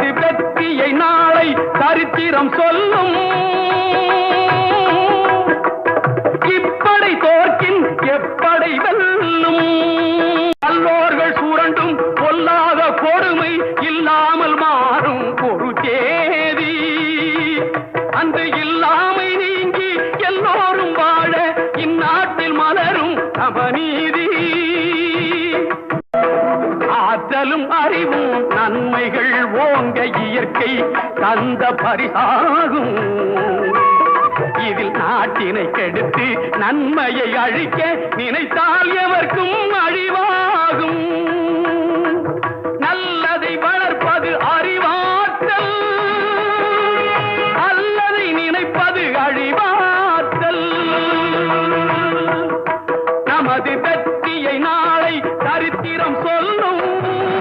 சிவத்தியை நாளை சரித்திரம் சொல்லும். இப்படை தோற்கின் எப்படை வெல்லும். நல்லோர்கள் சுரண்டும் பொல்லாத கொடுமை இல்லாமல் மாறும் ஒரு தேதி. அன்று இல்லாமை நீங்கி எல்லோரும் வாழ இந்நாட்டில் மலரும் அவநீதி ஆற்றலும் அறிவும் நன்மைகள் ஓ இயற்கை தந்த பரிசாகும். இதில் நாட்டினை கெடுத்து நன்மையை அழிக்க நினைத்தால் எவர்க்கும் அழிவாகும். நல்லதை வளர்ப்பது அறிவாற்றல். அல்லதை நினைப்பது அழிவாற்றல். நமது வெற்றியை நாளை கருத்தி